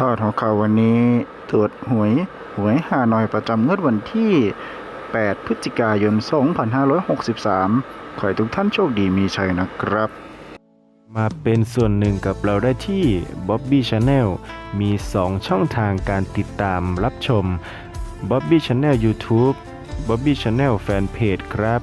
ทอดของเขาวันนี้ตรวจหวยหวยหาหน่อยประจำงวดวันที่ 8 พฤศจิกายน 2563 ขอให้ทุกท่านโชคดีมีชัยนะครับ มาเป็นส่วนหนึ่งกับเราได้ที่ Bobby Channel มี 2 ช่องทางการติดตามรับชม Bobby Channel YouTube Bobby Channel Fanpage ครับ